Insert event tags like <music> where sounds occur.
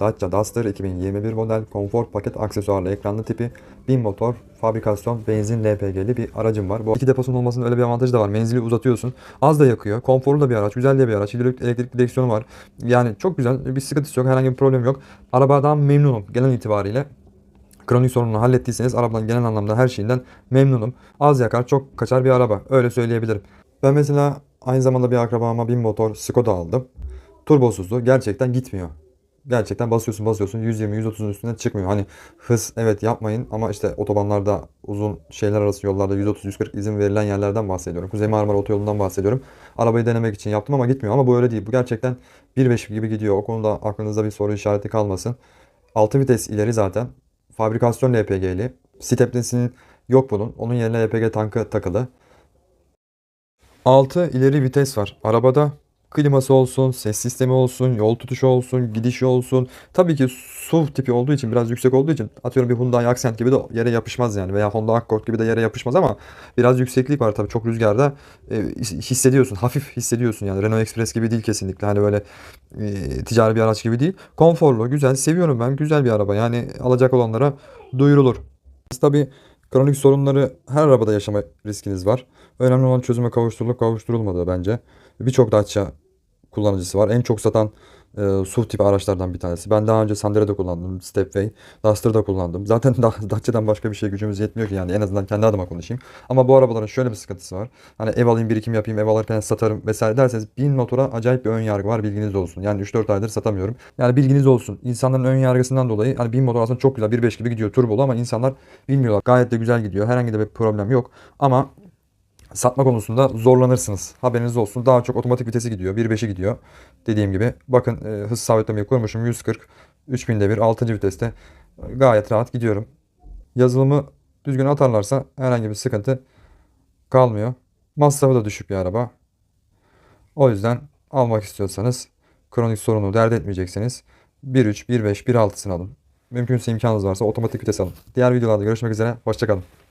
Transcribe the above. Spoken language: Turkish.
Dacia Duster 2021 model konfor paket aksesuarlı ekranlı tipi 1000 motor fabrikasyon benzin LPG'li bir aracım var. Bu iki deposunun olmasının öyle bir avantajı da var. Menzili uzatıyorsun. Az da yakıyor. Konforlu da bir araç. Güzel de bir araç. Hidrolik elektrik direksiyonu var. Yani çok güzel. Bir sıkıntısı yok. Herhangi bir problem yok. Arabadan memnunum genel itibariyle. Kronik sorununu hallettiyseniz arabanın genel anlamda her şeyinden memnunum. Az yakar, çok kaçar bir araba. Öyle söyleyebilirim. Ben mesela aynı zamanda bir akrabama 1000 motor Skoda aldım. Turbosuzdu. Gerçekten gitmiyor. Gerçekten basıyorsun basıyorsun 120-130'un üstüne çıkmıyor. Hani hız evet yapmayın ama işte otobanlarda uzun şeyler arası yollarda 130-140 izin verilen yerlerden bahsediyorum. Kuzey Marmara Otoyolu'ndan bahsediyorum. Arabayı denemek için yaptım ama gitmiyor. Ama bu öyle değil. Bu gerçekten 1.5 gibi gidiyor. O konuda aklınızda bir soru işareti kalmasın. 6 vites ileri zaten. Fabrikasyon LPG'li. Stepney'sinin yok bunun. Onun yerine LPG tankı takılı. 6 ileri vites var. Arabada kliması olsun, ses sistemi olsun, yol tutuşu olsun, gidişi olsun. Tabii ki SUV tipi olduğu için biraz yüksek olduğu için atıyorum bir Hyundai Accent gibi de yere yapışmaz yani veya Honda Accord gibi de yere yapışmaz ama biraz yükseklik var tabii çok rüzgarda e, hissediyorsun, hafif hissediyorsun yani Renault Express gibi değil kesinlikle hani böyle e, ticari bir araç gibi değil. Konforlu, güzel, seviyorum ben. Güzel bir araba yani alacak olanlara duyurulur. Tabii kronik sorunları her arabada yaşama riskiniz var. Önemli olan çözüme kavuşturulup kavuşturulmadığı bence. Birçok Dacia kullanıcısı var. En çok satan e, SUV tipi araçlardan bir tanesi. Ben daha önce Sandere'de kullandım. Stepway, Duster'da kullandım. Zaten <laughs> Da- Dacia'dan başka bir şey gücümüz yetmiyor ki yani en azından kendi adıma konuşayım. Ama bu arabaların şöyle bir sıkıntısı var. Hani ev alayım birikim yapayım ev alırken satarım vesaire derseniz bin motora acayip bir ön yargı var bilginiz olsun. Yani 3-4 aydır satamıyorum. Yani bilginiz olsun. İnsanların ön yargısından dolayı hani bin motor aslında çok güzel 1.5 gibi gidiyor turbolu ama insanlar bilmiyorlar. Gayet de güzel gidiyor. Herhangi de bir problem yok. Ama satma konusunda zorlanırsınız. Haberiniz olsun. Daha çok otomatik vitesi gidiyor. 1.5'i gidiyor. Dediğim gibi. Bakın e, hız sabitlemeyi kurmuşum. 140. 3000'de bir 6. viteste. Gayet rahat gidiyorum. Yazılımı düzgün atarlarsa herhangi bir sıkıntı kalmıyor. Masrafı da düşük bir araba. O yüzden almak istiyorsanız kronik sorunu dert etmeyecekseniz 1.3, 1.5, 1.6'sını alın. Mümkünse imkanınız varsa otomatik vites alın. Diğer videolarda görüşmek üzere. Hoşçakalın.